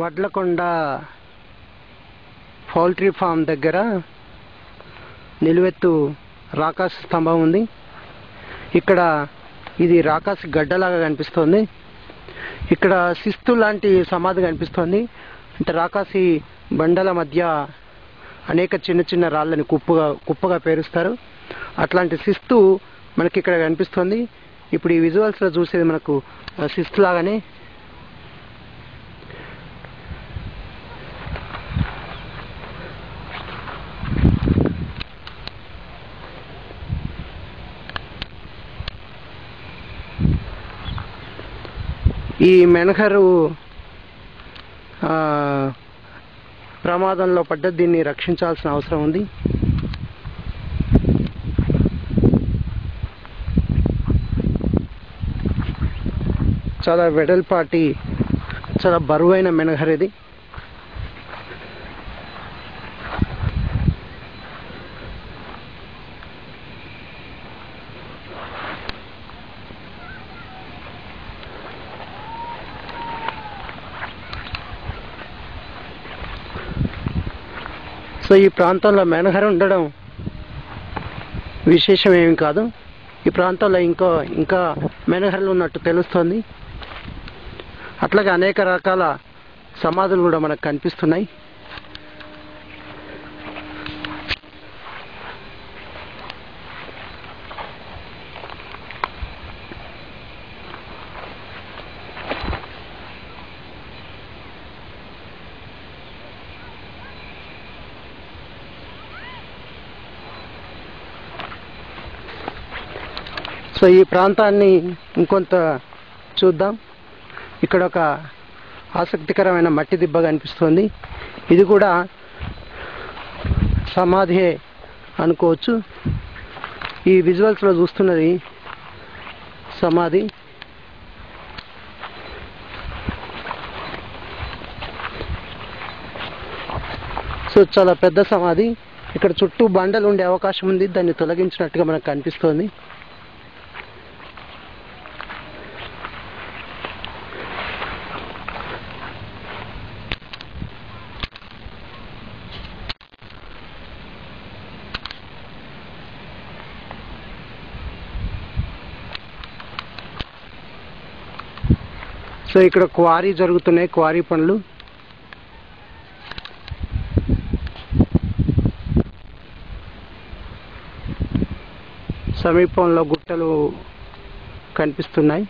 Vadlakonda poultry farm దగ్గర నిలువెత్తు రాకాస్ స్తంభం ఉంది. ఇక్కడ ఇది రాకాస్ గడ్డలాగా కనిపిస్తోంది. ఇక్కడ శిస్తు లాంటి సమాధి కనిపిస్తోంది. అంటే రాకాసి బండల మధ్య అనేక చిన్న చిన్న రాళ్ళని కుప్పగా కుప్పగా పేరుస్తారు. అట్లాంటి శిస్తు మనకి ఇక్కడ కనిపిస్తుంది. ఇప్పుడు ఈ విజువల్స్లో చూసేది మనకు శిస్తు లాగానే ఈ మెనహరు ప్రమాదంలో పడ్డ దీన్ని రక్షించాల్సిన అవసరం ఉంది. చాలా వెడల్పాటి చాలా బరువైన మెనహర్ ఇది సో ఈ ప్రాంతంలో మెనహర ఉండడం విశేషం ఏమి కాదు. ఈ ప్రాంతంలో ఇంకో ఇంకా మెనహరలు ఉన్నట్టు తెలుస్తోంది. అట్లాగే అనేక రకాల సమాధులు కూడా మనకు కనిపిస్తున్నాయి. సో ఈ ప్రాంతాన్ని ఇంకొంత చూద్దాం. ఇక్కడ ఒక ఆసక్తికరమైన మట్టి దిబ్బ కనిపిస్తుంది. ఇది కూడా సమాధి అనుకోవచ్చు. ఈ విజువల్స్లో చూస్తున్నది సమాధి. సో చాలా పెద్ద సమాధి. ఇక్కడ చుట్టూ బండలు ఉండే అవకాశం ఉంది. దాన్ని తొలగించినట్టుగా మనకు కనిపిస్తోంది. సో ఇక్కడ క్వారీ జరుగుతున్నాయి క్వారీ పనులు. సమీపంలో గుట్టలు కనిపిస్తున్నాయి.